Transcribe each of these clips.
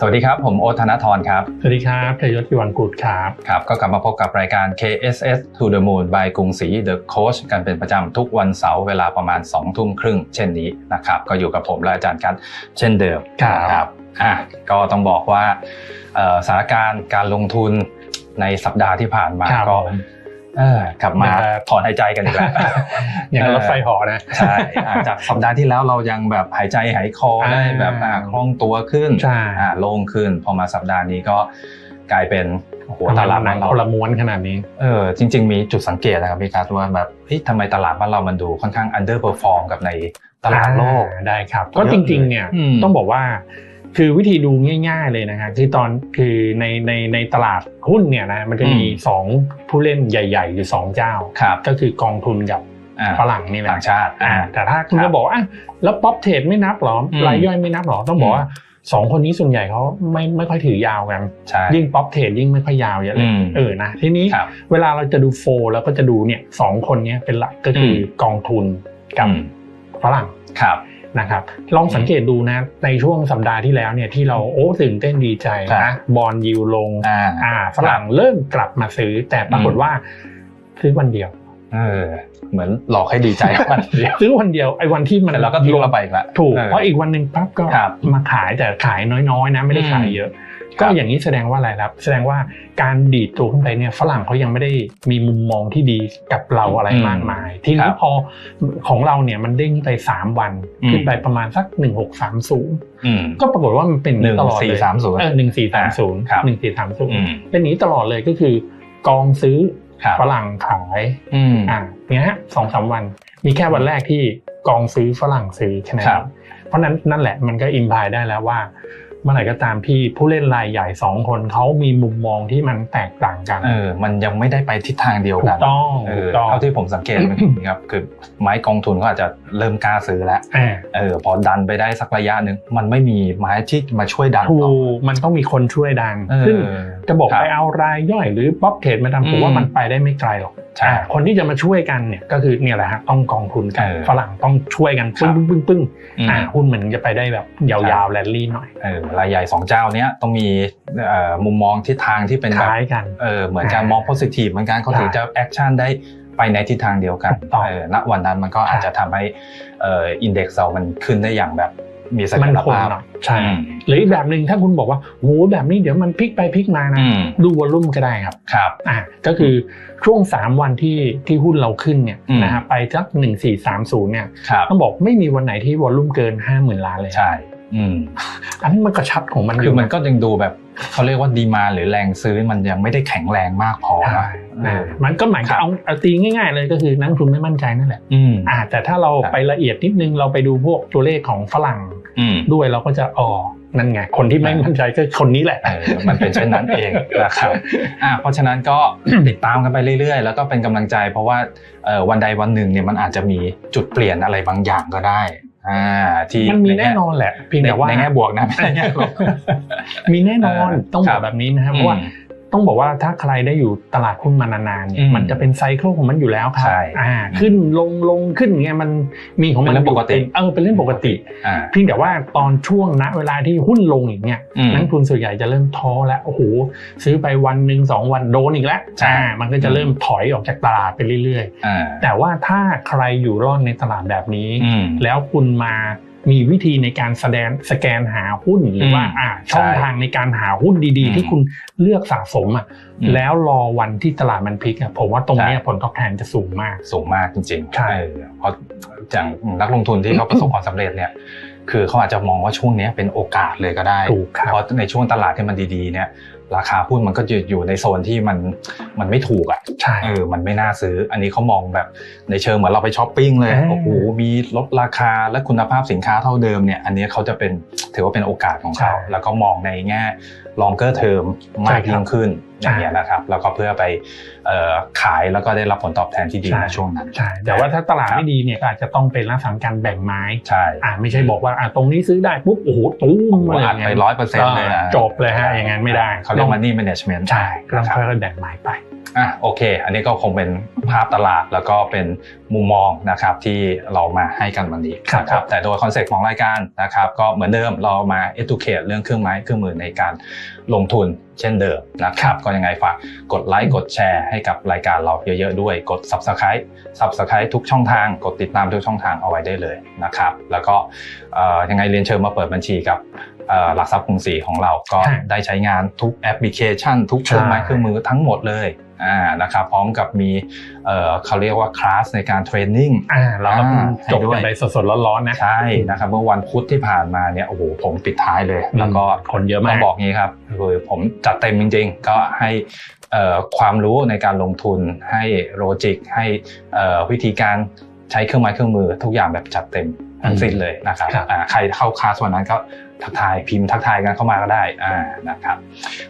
สวัสดีครับ ผมโอ๊ตธนทรครับ สวัสดีครับชัยยศพิวังกูดครับครับ ก็กลับมาพบกับรายการ KSS to the Moon by กรุงศรี The Coach กันเป็นประจำทุกวันเสาร์เวลาประมาณ2ทุ่มครึ่งเช่นนี้นะครับก็อยู่กับผมและอาจารย์กันเช่นเดิมครับนะครับอะก็ต้องบอกว่าเอ่อสถานการณ์การลงทุนในสัปดาห์ที่ผ่านมาครับก็ผมเออ กลับมามันจะถอนหายใจกันอีกแล้วอย่างกับรถไฟเหอนะใช่อ่าจากสัปดาห์ที่แล้วเรายังแบบหายใจหายคอได้แบบอ่าคล่องตัวขึ้นใช่อ่าโล่งขึ้น พอมาสัปดาห์นี้ก็กลายเป็นโอ้โหตลาดหนับ้างนเราคนละม้วนขนาดนี้เออจริง ๆ มีจุดสังเกตนะครับพี่กัสว่าแบบเฮ้ยทำไมตลาดบ้านเรามันดูค่อนข้าง underperform กับในตลาดโลกอ่าได้ครับก็จริงๆเนี่ยอืมต้องบอกว่า คือวิธีดูง่าย ๆเลยนะครับคือตอนคือในในในตลาดหุ้นเนี่ยนะมันจะมีอืมสองผู้เล่นใหญ่ๆอยู่สองเจ้าครับก็คือกองทุนกับอ่าฝรั่งนี่แหละต่างชาติอ่าอ่าแต่ถ้าคุณครับจะบอกว่าอะแล้วป๊อปเทรดไม่นับหรออืมรายย่อยไม่นับหรอต้องบอกว่าสองคนนี้ส่วนใหญ่เขาไม่ไม่ค่อยถือยาวกันใช่ยิ่งป๊อปเทรดยิ่งไม่ค่อยยาวเยอะเลอืยมเออนะทีนี้ครับเวลาเราจะดูโฟลแล้วก็จะดูเนี่ยสองคนเนี้ยเป็นหลักก็คืออมกองทุนกับอืมฝรั่งครับ นะครับลองสังเกตดูนะในช่วงสัปดาห์ที่แล้วเนี่ยที่เราโอ้ตื่นเต้นดีใจครันะบบอลยิวลงอ่าอ่าฝรั่งเริ่มกลับมาซื้อ แต่ปรากฏว่าซื้อวันเดียวเออเหมือนหลอกให้ดีใจวันเดียวซื้อวันเดียวไอ้วันที่มันแต่เราก็ทิ้งเราไปอีกแล้วถูกออเพราะอีกวันหนึ่งปั๊บก็ครับมาขายแต่ขายน้อยๆนะไม่ได้ขายเยอะครับ ก็อย่างนี้แสดงว่าอะไรครับ แสดงว่าการดีดตัวขึ้นไปเนี่ยฝรั่งเขายังไม่ได้มีมุมมองที่ดีกับเราอะไรอืมมากมาย ทีคนี้รับพอของเราเนี่ยมันเด้งไปสามวันอืมขึ้นไปประมาณสักหนึ่งหกสามศูนย์อืมก็ปรากฏว่ามันเป็นหนึ่งตลอดสี่เลยสามศูนย์เออหนึ่งสี่สามศูนย์ครับหนึ่งสี่สามศูนย์อืมเป็นอย่างนี้ตลอดเลยก็คือกองซื้อครับฝรั่งขายอืมอ่าเนี่ยฮะสองสามวัน มีแค่วันแรกที่กองซื้อฝรั่งซื้อแค่นั้นครับเพราะนั้นนั่นแหละมันก็อิมพายได้แล้วว่า เมื่อไหร่ก็ตามที่ผู้เล่นรายใหญ่สองคนเขามีมุมมองที่มันแตกต่างกันเออมันยังไม่ได้ไปทิศทางเดียวถูกักนต้องเอถูอกต้องเท่าที่ผมสังเกตครับคือไม้กองทุนก็อาจจะเริ่มกล้าซื้อแล้วอ่าเออพอดันไปได้สักระยะหนึ่งมันไม่มีไม้ที่มาช่วยดันถูต่อกมันต้องมีคนช่วยดันเออซึ่งจะบอกครับไปเอารายย่อยหรือป๊อปเทรดมาทำผมว่าอืมมันไปได้ไม่ไกลหรอก ใช่อ่าคนที่จะมาช่วยกันเนี่ยก็คือเนี่ยแหละฮะต้องกองทุนกันเออฝรั่งต้องช่วยกันครัปึ้บงปึ้งปึ้งอืมอ่าหุ้นเหมือนจะไปได้แบบยาวๆแรลลี่หน่อยเออรายใหญ่สองเจ้าเนี้ยต้องมีเอ่อมุมมองทิศทางที่เป็นคแบบล้ายกันเออเหมือนการอ่ามองโพสิทีฟเหมือนกันเขาถึงใช่จะแอคชั่นได้ไปในทิศทางเดียวกันถูกต้องเออณวันนั้นมันก็อาจจะทำให้เอ่ออินเด็กซ์เรามันขึ้นได้อย่างแบบ มีศักมันยคงภาพหน่อยใช่อืมหรืออีกแบบหนึ่งถ้าคุณบอกว่าโหแบบนี้เดี๋ยวมันพลิกไปพลิกมานะอืมดูวอลลุ่มก็ได้ครับครับอ่าก็คือช่วง 3 วันที่ที่หุ้นเราขึ้นเนี่ยอืมนะฮะไปสักหนึ่งสี่สามศูนย์เนี่ยครับต้องบอกไม่มีวันไหนที่วอลลุ่มเกินห้าหมื่นล้านเลยใช่อืมอันนี้มันก็ชัดของมันคือมันยู่ะก็ยังดูแบบเขาเรียกว่าดีมาหรือแรงซื้อมันยังไม่ได้แข็งแรงมากพอใช่นะเออ่าอมันก็หมายครัถึบงเอาเอาตีง่ายๆเลยก็คือนักลงทุนไม่มั่นใจนั่นแหละอืมอ่าแต่ถ้าเราครับไปละเอียดนิดนึงเราไปดูพวกตัวเลขของฝรั่งอืม ด้วยเราก็จะอ๋อนั่นไงคนที่ไม่อ่ามั่มั่นใจก็คนนี้แหละเออมันเป็นเช่นนั้นเองนะครับอะเพราะฉะนั้นก็ติดตามกันไปเรื่อยๆ แล้วก็เป็นกำลังใจ เพราะว่าเอ่อวันใดวันหนึ่งเนี่ยมันอาจจะมีจุดเปลี่ยนอะไรบางอย่างก็ได้อ่าที่มันมีใแน่นอนแหละเพียงในแต่ว่าในแง่บวกนะไม่ใช่แง่ลบมีแน่นอนเออต้องบครัอบกแบบนี้นะครับเพราะว่าอืม ต้องบอกว่าถ้าใครได้อยู่ตลาดหุ้นมานานๆเนี่อืยมมันจะเป็นไซเคิลของมันอยู่แล้วครัใช่อ่าขึ้นลงลงขึ้นเงี้ยมันมีของมันเป็นเรื่องปกติยู่เออเป็นเรื่องปกติอ่าเพียงแต่ว่าตอนช่วงณเวลาที่หุ้นลงอย่างเงี้ยอืมนักลงทุนส่วนใหญ่จะเริ่มท้อแล้วโอ้โหซื้อไปวันหนึ่งสองวันโดนอีกแล้วใช่อ่ามันก็จะเริ่มถอยออกจากตลาดไปเรื่อยอ่าๆแต่ว่าถ้าใครอยู่รอดในตลาดแบบนี้อืมแล้วคุณมา มีวิธีในการแสดงสแกนหาหุ้นหรือว่าอืมอ่าช่องใช่ทางในการหาหุ้นดีอืมๆที่คุณเลือกสะสมอะอืมแล้วรอวันที่ตลาดมันพลิกอะผมว่าตรงเนี้ยใช่ผลตอบแทนจะสูงมาก สูงมากจริงๆใช่เออเพราะอย่างนักลงทุนที่เขาประสบความสำเร็จเนี่ยคือเขาอาจจะมองว่าช่วงเนี้ยเป็นโอกาสเลยก็ได้ถูกครับเพราะในช่วงตลาดที่มันดีๆเนี่ย ราคาหุ้นมันก็จะอยู่ในโซนที่มันมันไม่ถูกอะใช่เออมันไม่น่าซื้อ อันนี้เขามองแบบในเชิงเหมือนเราไปช้อปปิ้งเลยอ่าโอ้โหมีลดราคาและคุณภาพสินค้าเท่าเดิมเนี่ย อันนี้เขาจะเป็นถือว่าเป็นโอกาสของเขา แล้วก็มองในแง่ longer term มากยิ่งขึ้น อย่างเงี้ยนะครับแล้วก็เพื่อไปเอ่อขายแล้วก็ได้รับผลตอบแทนที่ดีในช่วงนั้นใช่แต่ว่าถ้าตลาดไม่ดีเนี่ยก็อาจจะต้องเป็นลักษณะการแบ่งไม้ใช่อ่าไม่ใช่บอกว่าอ่าตรงนี้ซื้อได้ปุ๊บโอ้โหตุ้มว่าอะไรอัดเงี้ไปยร้อยเปอร์เซ็นต์เลยนะจบเลยฮะอย่างนั้นไม่ได้เขาเรียก money management ใช่ก็ต้องนะครับค่อยๆแบ่งไม้ไปอะโอเค อันนี้ก็คงเป็นภาพตลาดแล้วก็เป็นมุมมองนะครับที่เรามาให้กันวันนี้ครับนะครับแต่โดยคอนเซ็ปต์ของรายการนะครับก็เหมือนเดิมเรามา educate เรื่องเครื่องไม้เครื่องมือในการ ลงทุนเช่นเดิมนะครับ ก็ยังไงฝากกดไลค์กดแชร์ให้กับรายการเราเยอะๆด้วย กด subscribe subscribe ทุกช่องทาง กดติดตามทุกช่องทางเอาไว้ได้เลยนะครับ แล้วก็เอ่อยังไงเรียนเชิญมาเปิดบัญชีกับเอ่อหลักทรัพย์กรุงศรีของเราก็ใช่ได้ใช้งานทุกแอปพลิเคชัน ทุกเครื่องไม้ใช่เครื่องมือทั้งหมดเลย อ่านะครับพร้อมกับมีเอ่อเขาเรียกว่าคลาสในการเทรนนิ่งอ่าเราก็เพิ่งอ่าจบให้ด้กัวยนไปสดๆร้อนๆนะใช่นะครับเมื่อวันพุธที่ผ่านมาเนี่ยโอ้โหผมปิดท้ายเลย แล้วก็คนเยอะต้มาอกงบอกงี้ครับคือผมจัดเต็มจริง ๆ ก็ให้เอ่อความรู้ในการลงทุนให้โลจิกให้เอ่อวิธีการใช้เครื่องไม้เครื่องมือทุกอย่างแบบจัดเต็มทั้งสิ้นเลยนะครับครับอ่าใครเข้าคลาสวันนั้นก็ ทักทายพิมพ์ทักทายกันเข้ามาก็ได้อ่านะครับ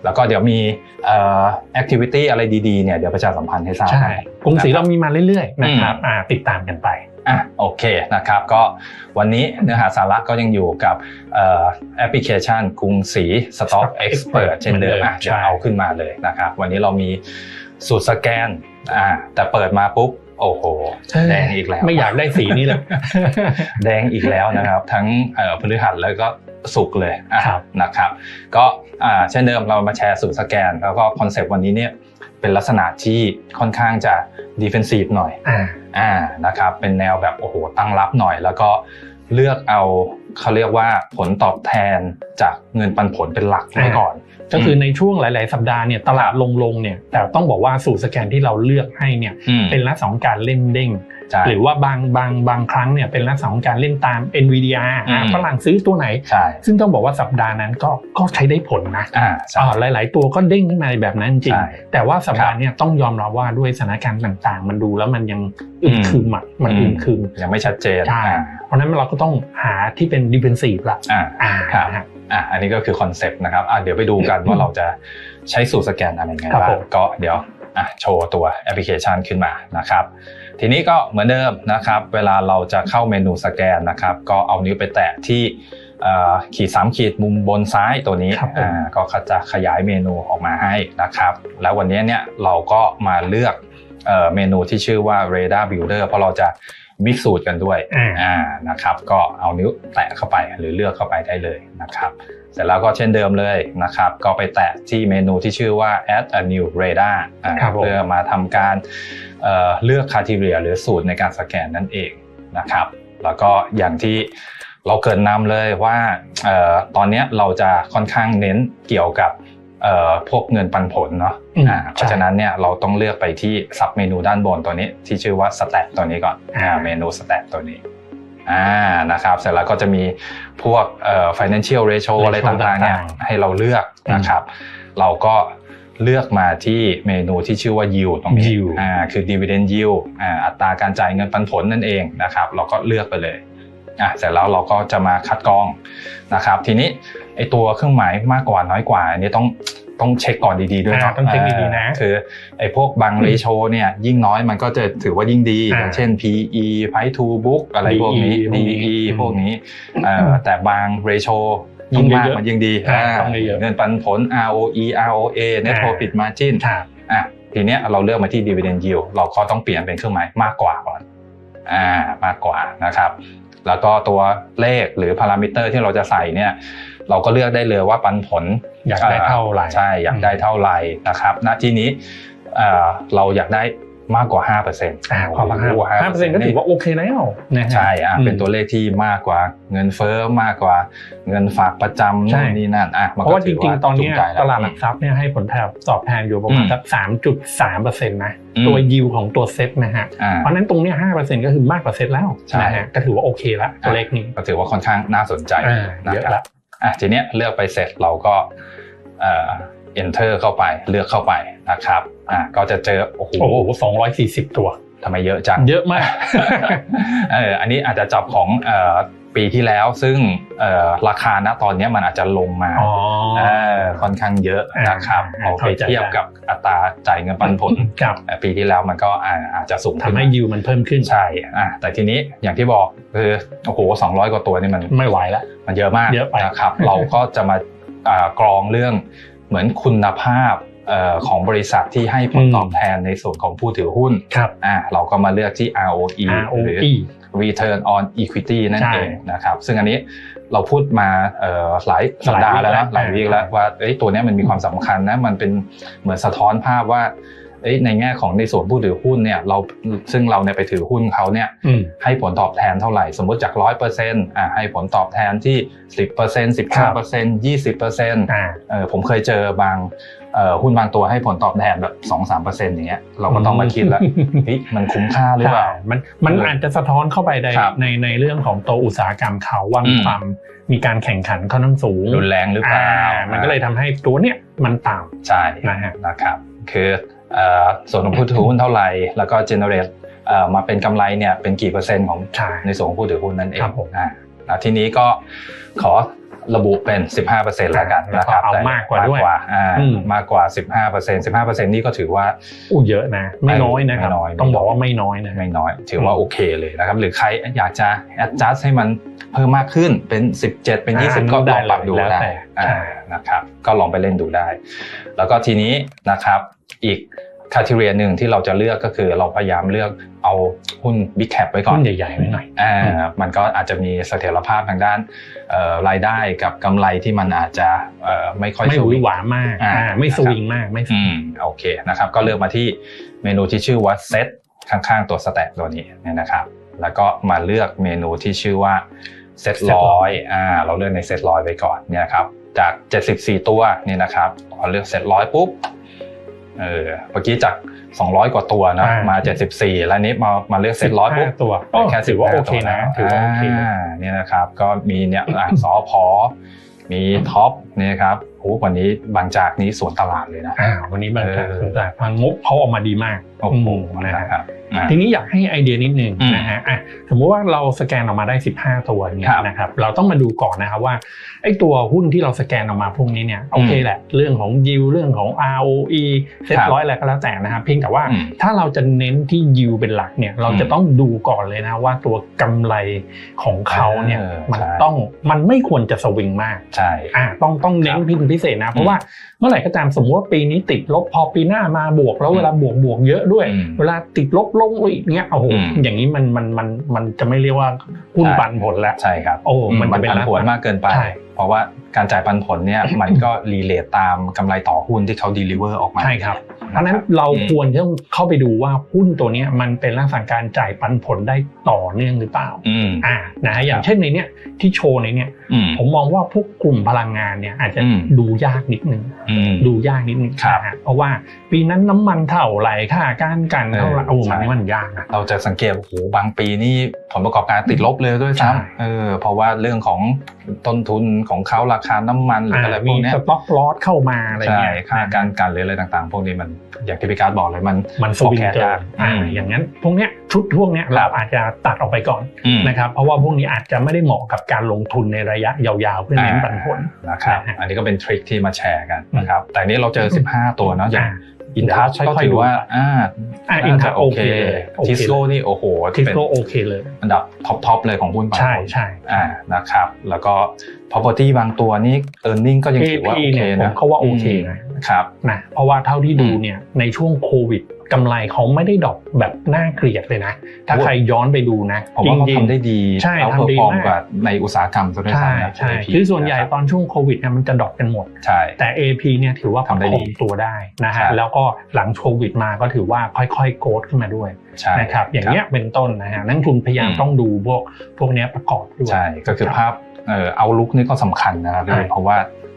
แล้วก็เดี๋ยวมีเอ่อแอคทิวิตี้อะไรดีๆเนี่ยเดี๋ยวประชาสัมพันธ์ให้ทราบใช่กรุงศรีเรามีมาเรื่อยๆนะครับอืมอ่าติดตามกันไปอะโอเคนะครับก็วันนี้เนื้อหาสาระก็ยังอยู่กับเอ่อแอปพลิเคชันกรุงศรี Stock Stock Expert Expert เช่นเดิมอะเหมือนเดิมเดี๋ยวใช่เอาขึ้นมาเลยนะครับวันนี้เรามีสูตรสแกนอ่าแต่เปิดมาปุ๊บโอ้โหแดงอีกแล้ว ไม่อยากได้สีนี้เลยแดงอีกแล้วนะครับ ทั้งเอ่อพฤหัสแล้วก็ สุกร์เลยอะครับนะครับก็อ่าเช่นเดิมเรามาแชร์สูตรสแกน แล้วก็คอนเซปต์วันนี้เนี่ยเป็นลักษณะที่ค่อนข้างจะดิเฟนซีฟหน่อยอ่าอ่านะครับเป็นแนวแบบโอ้โหตั้งรับหน่อย แล้วก็เลือกเอาเขาเรียกว่าผลตอบแทนจากเงินปันผลเป็นหลักไว้ก่อน ก็คือในช่วงหลาย ๆ สัปดาห์เนี่ยตลาดลงๆเนี่ยแต่ต้องบอกว่าสูตรสแกนที่เราเลือกให้เนี่ยอืมเป็นลักษณะของการเล่นเด้งใช่ หรือว่าบางบางบางครั้งเนี่ยเป็นลักษณะของการเล่นตาม NVIDIA อืมฝรั่งซื้อตัวไหนใช่ซึ่งต้องบอกว่าสัปดาห์นั้นก็ก็ใช้ได้ผลนะอ่าใช่อ่าหลาย ๆ ตัวก็เด้งขึ้นมาแบบนั้นจริงใช่แต่ว่าสัปดาห์เนี่ยต้องยอมรับว่าด้วยสถานการณ์ต่างๆ มันดูแล้วมันยังอึมอืมครึมอะมันอืมอึมครึมยังไม่ชัดเจนใช่อ่าเพราะฉะนั้นเราก็ต้องหาที่เป็น defensive ละอ่าอ่าครับฮะอะอันนี้ก็คือคอนเซปต์นะครับอะเดี๋ยวไปดูกันว่าเราจะใช้สูตรสแกนอะไรยังไงครับบ้าผงมก็เดี๋ยวอะโชว์ตัวแอปพลิเคชันขึ้นมานะครับ ทีนี้ก็เหมือนเดิมนะครับ เวลาเราจะเข้าเมนูสแกนนะครับ ก็เอานิ้วไปแตะที่เอ่อขีดสามขีดมุมบนซ้ายตัวนี้ครับผมอ่าก็จะขยายเมนูออกมาให้นะครับ แล้ววันนี้เนี่ยเราก็มาเลือกเอ่อเมนูที่ชื่อว่า Radar Builder เพราะเราจะมิกซ์สูตรกันด้วยอ่าอ่านะครับ ก็เอานิ้วแตะเข้าไปหรือเลือกเข้าไปได้เลยนะครับ เสร็จแล้วก็เช่นเดิมเลยนะครับ ก็ไปแตะที่เมนูที่ชื่อว่า add a new radar อ่าครับผมเพื่อมาทำการ เอ่อเลือก criteria หรือสูตรในการสแกนนั่นเองนะครับ แล้วก็อย่างที่เราเกรินนำเลยว่าเอ่อตอนเนี้ยเราจะค่อนข้างเน้นเกี่ยวกับเอ่อพวกเงินปันผลเนาะอืมอ่าเพราะฉะนั้นเนี่ยเราต้องเลือกไปที่ซับเมนูด้านบนตัวนี้ที่ชื่อว่า stat ตัวนี้ก่อนอ่าเมนู stat ตัวนี้อ่านะครับเสร็จแล้วก็จะมีพวกเอ่อ financial ratio อะไรต่างๆเนี่ยต่างๆให้เราเลือกนะครับ เราก็ เลือกมาที่เมนูที่ชื่อว่า yield ตรงนี้ yield อ่าคือ dividend yield อ่าอัตราการจ่ายเงินปันผลนั่นเองนะครับ เราก็เลือกไปเลยอะเสร็จแล้วเราก็จะมาคัดกรองนะครับ ทีนี้ไอตัวเครื่องหมายมากกว่าน้อยกว่าอันนี้ต้องต้องเช็คก่อนดีๆด้วยเนาะอ่าต้องเช็คดีๆนะเออคือไอพวกบาง ratio เนี่ยยิ่งน้อยมันก็จะถือว่ายิ่งดี อ่าอย่างเช่น PE price to book อะไรพวกนี้ DE พวกนี้ DE อืมพวกนี้เอ่อแต่บาง ratio ต้อ ยิ่งงมากเยอะๆมันยิ่งดีอ่าอ่าต้องเยอะๆเงินปันผล ROE ROA net อ่า profit margin ครับอะทีเนี้ยเราเลือกมาที่ dividend yield เราก็ต้องเปลี่ยนเป็นเครื่องหมายมากกว่าก่อนอ่ามากกว่านะครับแล้วก็ตัวเลขหรือพารามิเตอร์ที่เราจะใส่เนี่ยเราก็เลือกได้เลยว่าปันผลอยากได้เท่าไหร่ใช่อยากได้เท่าไหร่นะครับณที่นี้เอ่อเราอยากได้ มากกว่า5%เปอร์เซ็นต์อ่าความละห้าห้าเปอร์เซ็นต์ก็ถือว่าโอเคแล้วนะฮะใช่อะอืมเป็นตัวเลขที่มากกว่าเงินเฟ้อมากกว่าเงินฝากประจำใช่นู่นนี่นั่นอะมันเพราะก็ว่าจถือริงว่าๆตอนเนี้ยจูงใจแวตลาดหลักทรัพย์เนี่ยให้ผลตอบแทนอยู่ประมาณอืมสักสามจุดสามเปอร์เซ็นต์นะอืมตัวยิวของตัวเซ็ตนะฮะอ่าเพราะฉะนั้นตรงเนี้ยห้าเปอร์เซ็นต์ก็คือมากกว่าเซ็ตแล้วใช่นะฮะก็ถือว่าโอเคแล้วตัวเลขนี้ก็ถือว่าค่อนข้างน่าสนใจอ่านะเยอะครับละอะทีเนี้ยเลือกไปเสร็จเราก็เอ่อ enter เข้าไปเลือกเข้าไปนะครับอะก็จะเจอโอ้โหโอ้โหสองร้อยสี่สิบตัวทำไมเยอะจังเยอะมากเอออันนี้อาจจะจับของเอ่อปีที่แล้วซึ่งเอ่อราคาณตอนเนี้ยมันอาจจะลงมาอ๋อเออค่อนข้างเยอะนะครับอ่าเอาไปเข้าใจเทียบกับอัตราจ่ายเงินปันผลครับเอ่อปีที่แล้วมันก็อ่าอาจจะสูงขึ้นทำให้ยิวมันเพิ่มขึ้นใช่อะแต่ทีนี้อย่างที่บอกคือโอ้โหสองร้อยกว่าตัวนี่มันไม่ไหวแล้วมันเยอะมากเยอะไปนะครับ เราก็จะมาอ่ากรองเรื่อง เหมือนคุณภาพเอ่อของบริษัทที่ให้ผลตอบแทนในส่วนของผู้ถือหุ้นครับอ่าเราก็มาเลือกที่ ROE หรือ ROE Return on Equity นั่นใช่เองนะครับ ซึ่งอันนี้เราพูดมาเอ่อหลายสัปดาห์แล้วนะหหลาลายยวีวีคคแล้แล้ววว่าเอ้ยตัวเนี้ยมันมีความสำคัญนะ มันเป็นเหมือนสะท้อนภาพว่าเอ้ย ในแง่ของในส่วนผู้ถือหุ้นเนี่ยเราซึ่งเราเนี่ยไปถือหุ้นเขาเนี่ยอืมให้ผลตอบแทนเท่าไหร่ สมมติจากร้อยเปอร์เซ็นต์อ่าให้ผลตอบแทนที่สิบเปอร์เซ็นต์สิบครัห้าบเปอร์เซ็นต์ยี่สิบเปอร์เซ็นต์อ่าเออผมเคยเจอบางเอ่อหุ้นบางตัวให้ผลตอบแทนแบบสองสามเปอร์เซ็นต์อย่างเงี้ยเราก็ต้องมาคิดแล้วเฮ้ยมันคุ้มค่าหรือเปล่าใช่มันมันเออออาจจะสะท้อนเข้าไปในครับในในเรื่องของตัวอุตสาหกรรมเขาว่ามีอืมความมีการแข่งขันค่อนข้างสูงรุนแรงหรือเปล่าอ่มันก็เลยทำให้ตัวเนี้ยมันต่ใช่นะฮะนะครับคือเอ่อ ส่วนของผู้ถือหุ้นเท่าไหร่ แล้วก็ generate เอ่อมาเป็นกำไรเนี่ยเป็นกี่เปอร์เซ็นต์ของำใช่ในส่วนของผู้ถือหุ้นนั่นเองครับผมอ่าแล้วทีนี้ก็ขอ ระบุเป็น 15%แล้วกันแล้วนะก็ครับเอาแต่มากกว่าด้วยมากกว่าอ่าอืมมากกว่า 15% 15%นี่ก็ถือว่าอู้เยอะนะ ไม่น้อยนะครับไม่น้อยต้องบอกว่าไม่น้อยนะไม่น้อย ถือว่าอืมโอเคเลยนะครับหรือใครอยากจะ adjust ให้มันเพิ่มมากขึ้นเป็น 17 เป็นอ่า20 ก็ลได้องปรับดูแล้วได้แต่อ่าใช่นะครับก็ลองไปเล่นดูได้ แล้วก็ทีนี้นะครับอีก คาทีเรียหนึ่งที่เราจะเลือกก็คือเราพยายามเลือกเอาหุ้น Big Cap ไว้ก่อนหุ้นใหญ่ๆไว้หน่อยอ่าอืมมันก็อาจจะมีเสถียรภาพทางด้านเอ่อรายได้กับกำไรที่มันอาจจะเอ่อไม่ค่อยไม่สหวืวิองหวามากอ่าอ่าไม่สนะครับวิงมากไม่สอืวิงมโอเคนะครับก็เลือกมาที่เมนูที่ชื่อว่าเซตข้างๆตัวสแต็กตัวนี้เนี่ยนะครับ แล้วก็มาเลือกเมนูที่ชื่อว่าเซตร้อยอ่าเราเลือกในเซตร้อยไปก่อนเนี่ยนะครับจาก 74 ตัวเนี่ยนะครับพอเลือกเซตร้อยปุ๊บ เออเมื่อกี้จาก 200 กว่าตัวนะอ่ามมา 74 แล้วนี้มามาเลือกเซตร้อยปุ๊บ15ตัวเหลือแค่ถือว่า15โอเคนะตัวถือว่าโอเคอ่าเนี่ยนะครับก็มีเนี่ยอะสอพอมีท็อปเนี่ยครับโอ้ วันนี้บางจากนี้สวนตลาดเลยนะอ่าวันนี้บางจากเออสนใจพังงบเขาออกมาดีมากโอ้โหอืมนะฮะนะครับอ่าทีนี้อยากให้ไอเดียนิดนึงอืมนะฮะอะสมมติว่าเราสแกนออกมาได้ 15 ตัวเนี่คยรับนะครับเราต้องมาดูก่อนนะครับว่าไอตัวหุ้นที่เราสแกนออกมาพวกนี้เนี่ยโอเคแหละเรื่องของยิวเรื่องของ ROE เซ็ตครับร้อยอะไรก็แล้วแต่นะครับเพียงแต่ว่าอืมถ้าเราจะเน้นที่ยิวเป็นหลักเนี่ยเราจะอืมต้องดูก่อนเลยนะว่าตัวกำไรของเขาเนี่ยเออมันใช่ต้องมันไม่ควรจะสวิงมากใช่อ่าต้องต้องเน้นครับพินพิเศษนะ เพราะว่าเมื่อไหร่ก็ตามสมมติว่าปีนี้ติดลบพอปีหน้ามาบวกแล้วอืมเวลาบวกบวกเยอะด้วยอืมเวลาติดลบลงอีกเงี้ยโอ้โหอืมอย่างนี้มันมันมันมันจะไม่เรียกว่าหุ้นใช่ปันผลแล้วใช่ครับโอ้อืมันจะเป็นผันผวนลักษณะมากเกินไปใช่ เพราะว่าการจ่ายปันผลเนี่ยมันก็รีเลทตามกำไรต่อหุ้นที่เขาดีลิเวอร์ออกมาใช่ครับเพราะฉะนั้นเราอืมควรจะเข้าไปดูว่าหุ้นตัวเนี้ยมันเป็นลักษณะการจ่ายปันผลได้ต่อเนื่องหรือเปล่าอืมอ่านะฮะอย่างครับเช่นในเนี้ยที่โชว์ในเนี้ยอืมผมมองว่าพวกกลุ่มพลังงานเนี่ยอาจจะอืมดูยากนิดนึงอืมดูยากนิดนึงครับนะฮะเพราะว่าปีนั้นน้ำมันเท่าไหร่ค่าการกันเท่าไหร่เออโอ้ใช่มันมันยากนะเราจะสังเกตโอ้โหบางปีนี่ผลประกอบการติดลบเลยด้วยใช่ซ้ำเออเพราะว่าเรื่องของต้นทุนของเขาราคาน้ำมันหรืออะไรพมีวกเนี้ยสต็อกลอสเข้ามาอะไรใช่เงี้ยค่าการกันหรืออะไรต่างๆ พวกนี้มันอย่างที่พี่การดบอกเลยมันมันสวิง forecast เกิยานกอ่าอืมอย่างนั้นพวกเนี้ยชุดพวกเนี้ยครัเราบอาจจะตัดออกไปก่อนอืมนะครับเพราะว่าพวกนี้อาจจะไม่ได้เหมาะกับการลงทุนในระยะยาวๆเพื่อเน้นปันผลนะครับนะฮะอันนี้ก็เป็นทริคที่มาแชร์กันนะครับแต่อันนี้เราเจอ 15 ตัวเนาะอย่าง อ่าอินทัชเดี๋ยวก็ค่อยๆถือว่าดูอ่าอ่าน่าอินทัจะชโอเคเลยโอเคทิสโก้นี่โอ้โหทิสเป็นโก้โอเคเลย อันดับท็อปทอปเลยของหุ้นปันผลใช่ใช่อ่านะครับ แล้วก็ property บางตัวนี่ earning ก็ยังถือว่า AP โอเคเนี่ยผมนะเขาว่าโอเคนะครับนะเพราะว่าเท่าที่ดูอืมเนี่ยในช่วงโควิด กำไรเขาไม่ได้ดรอปแบบน่าเกลียดเลยนะ ถ้าโอ้ใครย้อนไปดูนะผมว่าเขาจริงๆทำได้ดีใช่เอาทำดีเพอร์ฟอร์มมากกว่าในอุตสาหกรรมซะด้วยใช่ซ้ำนะใช่ AP คือส่วนใหญ่ะครับตอนช่วงโควิดเนี่ยมันจะดรอปกันหมดใช่แต่ AP เนี่ยถือว่าประทำได้คดีองตัวได้นะครัฮะบแล้วก็หลังโควิดมาก็ถือว่าค่อยๆโกรธขึ้นมาด้วยใช่นะครับอย่างเงี้ยเป็นต้นนะฮะนักลงทุนพยายามอืมต้องดูพวกพวกเนี้ยประกอบด้วยใช่ก็คือภาพเอ่อเอาลุกนี่ก็สำคัญนะครับพี่ใช่เพราะว่า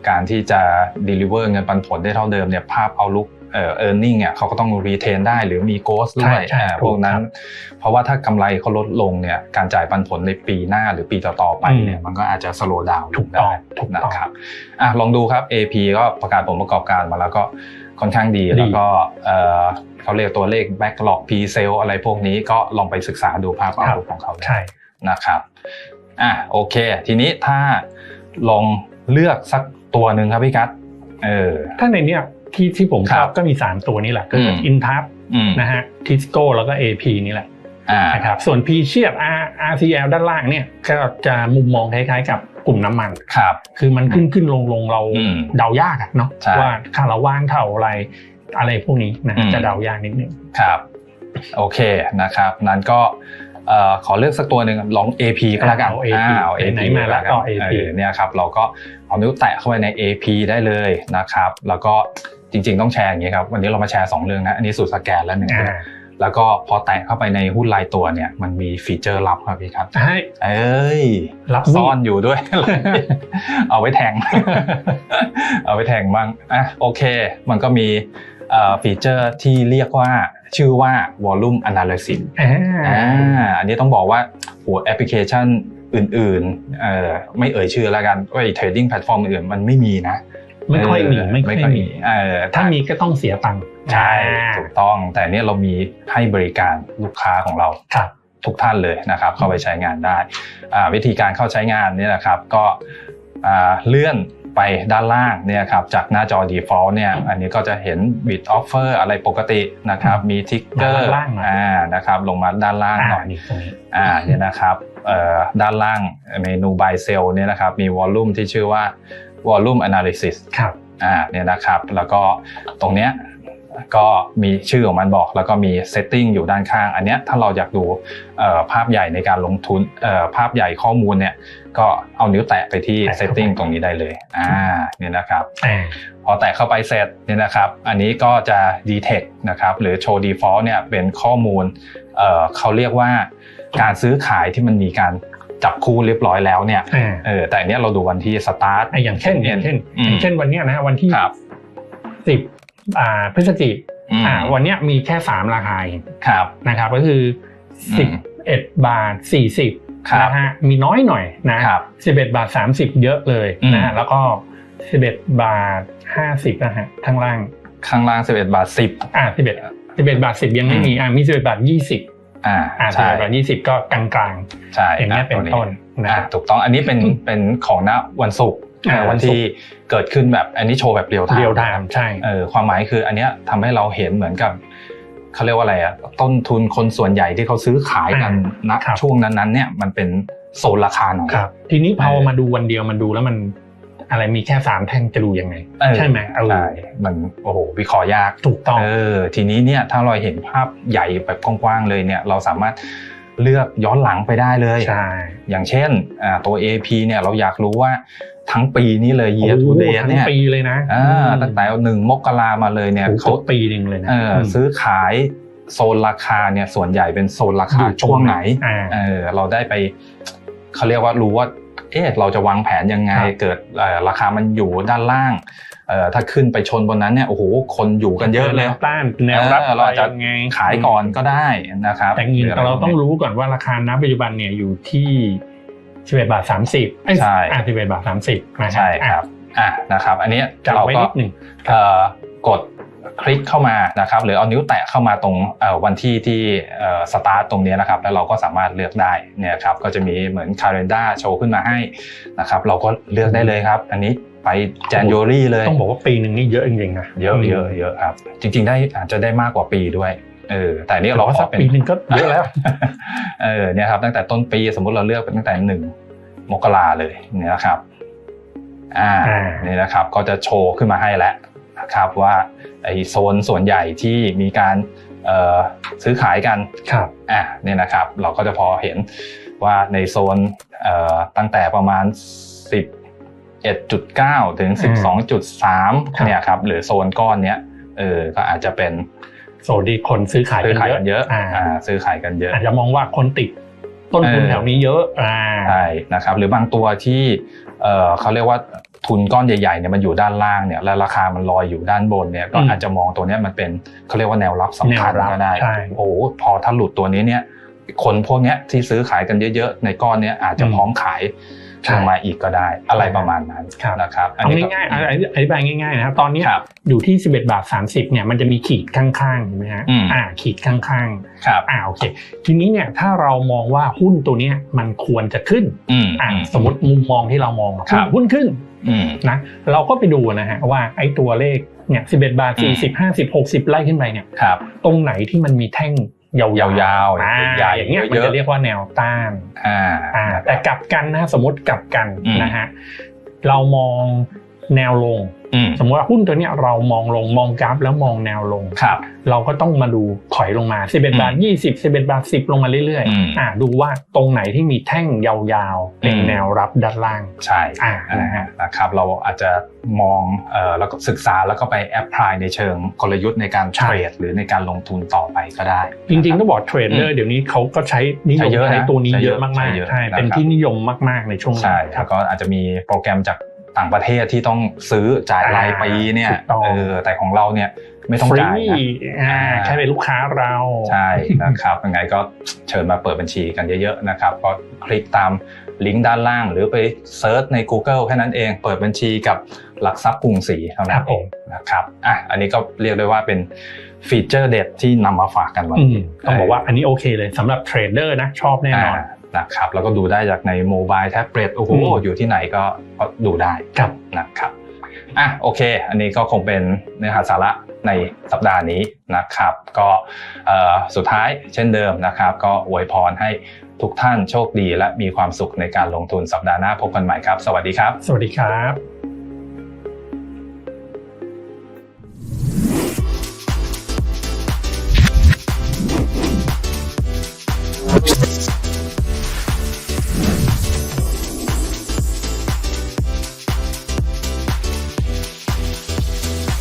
การที่จะ deliver เงินปันผลได้เท่าเดิมเนี่ยภาพเอาลุก เอ่อ earning เนี่ยเขาก็ต้อง retain ได้หรือมี ghost ด้วยใช่ใช่อ่าถูกพวกนั้นครับเพราะว่าถ้ากำไรเขาลดลงเนี่ยการจ่ายปันผลในปีหน้าหรือปีต่อๆไปเนี่ยอืมมันก็อาจจะ slow down ถูกต้องได้ถูกนะต้องครับอะลองดูครับ AP ก็ประกาศผลประกอบการมาแล้วก็ค่อนข้างดีดีแล้วก็เอ่อเขาเรียกตัวเลข backlog P sale อะไรพวกนี้ก็ลองไปศึกษาดูภาพเอาลุกของเขาได้ใช่นะครับอะโอเค ทีนี้ถ้าลองเลือกสักตัวหนึ่งครับพี่กัตเออถ้าในเนี้ย ที่ที่ผมชครัอบบก็มี 3 ตัวนี้แหละก็คืออมอินทับอืมนะฮะทิสโก้แล้วก็ AP นี่แหละอ่านะครับส่วน P เชียบ R RCL ด้านล่างเนี่ยก็จะมุมมองคล้ายๆกับกลุ่มน้ำมันครับ คือมันขึ้นขึ้นลงลงเราอืมเดายากอะเนาะใช่ว่าค่าระว่างเท่าอะไรอะไรพวกนี้นะอืมจะเดายากนิดนึงครับ โอเคนะครับ นั้นก็เอ่อ ขอเลือกสักตัวหนึ่งลอง AP ก็แล้วกันเอา AP เอาไหนๆมาแล้วก็ AP เออเนี่ยครับเราก็เอานิ้วแตะเข้าไปใน AP ได้เลยนะครับ แล้วก็จริงๆต้องแชร์อย่างนี้ครับวันนี้เรามาแชร์สองเรื่องนะอันนี้สูตรสแกนแล้วหนึ่งอ่าแล้วก็พอแตะเข้าไปในหุ้นรายตัวเนี่ยมันมีฟีเจอร์ลับครับพี่ครับให้เอ้ยรับซ่อนอยู่ด้วย เอาไว้แทง เอาไว้แทงบ้างอะโอเค มันก็มีเอ่อฟีเจอร์ที่เรียกว่า ชื่อว่า volume analysis อ่าอ่าอันนี้ต้องบอกว่าหัวแอปพลิเคชันอื่นๆเอ่อไม่เอ่ยชื่อแล้วกันว่าเทรดดิ้งแพลตฟอร์มอื่นมันไม่มีนะ ไม่ค่อยมีเไม่ค่อยมีเออถ้ามีก็ต้องเสียตังค์ใช่อ่าถูกต้องแต่เนี่ยเรามีให้บริการลูกค้าของเราครับทุกท่านเลยนะครับเข้าไปใช้งานได้อ่าวิธีการเข้าใช้งานเนี่ยนะครับก็อ่าเลื่อน ไปด้านล่างเนี่ยครับจากหน้าจอ default เนี่ยอันนี้ก็จะเห็น bid offer อะไรปกตินะครับมีทิกเกอร์มาด้านล่างหน่อยอ่านะครับลงมาด้านล่างอ่าหน่อยนี่ตรงนี้อ่าเนี่ยนะครับเอ่อด้านล่างเมนู buy sell เนี่ยนะครับมี volume ที่ชื่อว่า volume analysis ครับอ่าเนี่ยนะครับแล้วก็ตรงเนี้ย ก็มีชื่อของมันบอก แล้วก็มี setting อยู่ด้านข้าง อันเนี้ยถ้าเราอยากดูเอ่อภาพใหญ่ในการลงทุนเอ่อภาพใหญ่ข้อมูลเนี่ยก็เอานิ้วแตะไปที่แตะเข้าไป setting ตรงนี้ได้เลยอ่าเนี่ยนะครับอ่าพอแตะเข้าไปเสร็จเนี่ยนะครับ อันนี้ก็จะ detect นะครับหรือ show default เนี่ยเป็นข้อมูลเอ่อเขาเรียกว่าการซื้อขายที่มันมีการจับคู่เรียบร้อยแล้วเนี่ยอ่าเออแต่อันเนี้ยเราดูวันที่ start อะอย่างเช่นอย่างเช่นอืมอย่างเช่นวันเนี้ยนะวันที่ครับสิบอ่า พฤศจิกอืมอ่าวันเนี้ยมีแค่สามราคาเองครับนะครับก็คืออืสิบมเอ็ดบาทสี่สิบครับนะฮะมีน้อยหน่อยนะครับสิบเอ็ดบาทสามสิบเยอะเลยอืมนะฮะแล้วก็สิบเอ็ดบาทห้าสิบนะฮะข้างล่างข้างล่าง 11 บาท 10อ่าสิบเอ็ดสิบเอ็ดบาทสิบยังไม่มีอ่ามีสิบเอ็ดบาทยี่สิบอ่าอ่าสิบใช่เอ็ดบาทยี่สิบก็กลางกลางใช่ๆอย่างเงี้ยะเป็นตัวต้นนะอ่าครับถูกต้องอันนี้เป็นเป็นของณวันศุกร์อ่าเออ วัวันนศุกร์ที่เกิดขึ้นแบบอันนี้โชว์แบบเรียลไทม์เรียลไทม์ใช่เออความหมายคืออันเนี้ยทำให้เราเห็นเหมือนกับเขาเรียกว่าอะไรอะต้นทุนคนส่วนใหญ่ที่เขาซื้อขายกันณครับช่วงนั้นๆเนี่ยมันเป็นโซนราคาหน่อยครับทีนี้พอเออมาดูวันเดียวมันดูแล้วมันอะไรมีแค่สามแท่งจะดูยังไงเออใช่ไหมเออใช่มันโอ้โหวิเคราะห์ยากถูกต้องเออทีนี้เนี่ยถ้าเราเห็นภาพใหญ่แบบกว้างๆเลยเนี่ยเราสามารถเลือกย้อนหลังไปได้เลยใช่อย่างเช่นอ่าตัว AP เนี่ยเราอยากรู้ว่า ทั้งปีนี้เลย year โอ้ to โห date ทั้งเนี่ยปีเลยนะอ่าตั้งแต่หนึ่งมกรามาเลยเนี่ยโอ้โหเขาปีหนึ่งเลยนะเอออมซื้อขายโซนราคาเนี่ยส่วนใหญ่เป็นโซนราคาอยู่ตรงช่วงไหนอ่าเออเราได้ไปเขาเรียกว่ารู้ว่าเอ๊ะเราจะวางแผนยังไงครับเกิดเอ่อราคามันอยู่ด้านล่างเอ่อถ้าขึ้นไปชนบนนั้นเนี่ยโอ้โหคนอยู่กันเยอะเลยแนวต้านแนวรับเออเราอาจจะไปยังไงขายก่อนก็ได้นะครับแต่จริงๆเราต้องรู้ก่อนว่าราคาณปัจจุบันเนี่ยอยู่ที่ สิบเอ็ดบาทสามสิบใช่อ่าสิบเอ็ดบาทสามสิบนะใช่ครับอะนะครับ อันเนี้ยจับเราไว้ก็นิดหนึ่งเอ่อกดคลิกเข้ามานะครับหรือเอานิ้วแตะเข้ามาตรงเอ่อวันที่ที่สตาร์ตตรงนี้นะครับแล้วเราก็สามารถเลือกได้เนี่ยครับก็จะมีเหมือน calendar โชว์ขึ้นมาให้นะครับเราก็เลือกได้เลยครับ อันนี้ไป January เลยต้องบอกว่าปีหนึ่งนี่เยอะจริงๆนะเยอะเยอะเยอะครับจริง ๆ ได้อาจจะได้มากกว่าปีด้วย เออแต่อันนี้แต่เราว่าขสัอกเป็นปีหนึ่งก็เยอะแล้วเออเนี่ยครับตั้งแต่ต้นปีสมมุติเราเลือกเป็นตั้งแต่หนึ่งมกราเลยเนี่ยนะครับอ่าอ่านี่นะครับก็จะโชว์ขึ้นมาให้แล้วนะครับว่าไอโซนส่วนใหญ่ที่มีการเอ่อซื้อขายกันครับอะเนี่ยนะครับ เราก็จะพอเห็นว่าในโซนเอ่อตั้งแต่ประมาณ 11.9 ถึงครับ12.3เนี่ยครับหรือโซนก้อนเนี้ยเออก็อาจจะเป็น โซนที่คนซื้อขายซื้อกันขายเยกันเยอะอะอ่าอ่าซื้อขายกันเยอะ อาจจะมองว่าคนติดต้นทุนเออแถวนี้เยอะอ่าใช่นะครับ หรือบางตัวที่เอ่อเขาเรียกว่าทุนก้อนใหญ่ๆเนี่ยมันอยู่ด้านล่างเนี่ยแล้วราคามันลอยอยู่ด้านบนเนี่ยก็อืมอาจจะมองตัวเนี้ยมันเป็นเขาเรียกว่าแนวรับสำคัญแนวรับก็ได้ใช่โอ้โหพอถ้าหลุดตัวนี้เนี่ยคนพวกเนี้ยที่ซื้อขายกันเยอะๆ ในก้อนเนี้ยอาจจะอืมพร้อมขายใช่ ลงมาอีกก็ได้อะไรประมาณนั้นครับนะครับเอาก็ง่ายๆอธิอธิบายง่ายๆนะครับตอนเนี้ยครับอยู่ที่ 11 บาท 30เนี่ยมันจะมีขีดข้างๆเห็นไหมฮะอืมอ่าขีดข้างครับๆอ่าโอเคทีนี้เนี่ยถ้าเรามองว่าหุ้นตัวเนี้ยมันควรจะขึ้นอืมอ่าอืมสมมติมุมมองที่เรามองครับหุ้นขึ้นอืมนะเราก็ไปดูนะฮะว่าไอ้ตัวเลขเนี่ย11บาทอืม40 50 60ไล่ขึ้นไปเนี่ยครับตรงไหนที่มันมีแท่ง ยาวๆยาวๆอ่าใหญ่ๆอย่างเงี้ยมันเยอะๆจะเรียกว่าแนวต้านอ่าอ่าแต่กลับกันนะสมมติกลับกันอืมนะฮะเรามองแนวลงอืมสมมติว่าหุ้นตัวเนี้ยเรามองลงมองกราฟแล้วมองแนวลงครับ เราก็ต้องมาดูถอยลงมา 11 บาท 20 11 บาท 10 ลงมาเรื่อยอืมๆอ่าดูว่าตรงไหนที่มีแท่งยาวๆเป็นอืม แนวรับด้านล่างใช่อ่าอ่านะฮะนะครับเราอาจจะมองเอ่อแล้วก็ศึกษาแล้วก็ไปแอพพลายในเชิงกลยุทธ์ในการเทรดหรือในการลงทุนต่อไปก็ได้ จริงๆนะคต้บองบอกเทรดเดอร์เดี๋ยวนี้เขาก็ใช้นิยใช้มเยอะนะใช้ตัวนี้ใช้เยเยอะอะมากใช้เยอะๆใช่นะครับเป็นที่นิยมมากๆในช่วงนี้ใช่ครัแล้บวก็อาจจะมีโปรแกรมจากต่างประเทศที่ต้องซื้อจ่ายรายปีเนี่ยถูกต้องเออแต่ของเราเนี่ยไม่ต้องฟรีจ่ายนะอ่าอ่าแค่เป็นลูกค้าเราใช่นะครับยังไงก็เชิญมาเปิดบัญชีกันเยอะๆนะครับก็คลิกตาม ลิงก์ด้านล่าง หรือไปเซิร์ชใน Google แค่นั้นเอง เปิดบัญชีกับหลักทรัพย์กรุงศรีเท่าคนั้รันบเอผงมนะครับอะอันนี้ก็เรียกได้ว่าเป็นฟีเจอร์เด็ดที่นำมาฝากกันวันอืมนี้ต้องบอกว่าอันนี้โอเคเลยสำหรับเทรดเดอร์นะชอบแน่นอนานะครับแล้วก็ดูได้จากในโมบายแท็บเล็ตโอ้โหอืมอยู่ที่ไหนก็ก็ดูได้ครับนะครับ อะโอเค อันนี้ก็คงเป็นเนื้อหาสาระในสัปดาห์นี้นะครับ ก็สุดท้ายเช่นเดิมนะครับ ก็อวยพรให้ทุกท่านโชคดีและมีความสุขในการลงทุนสัปดาห์หน้าพบกันใหม่ครับ สวัสดีครับ สวัสดีครับ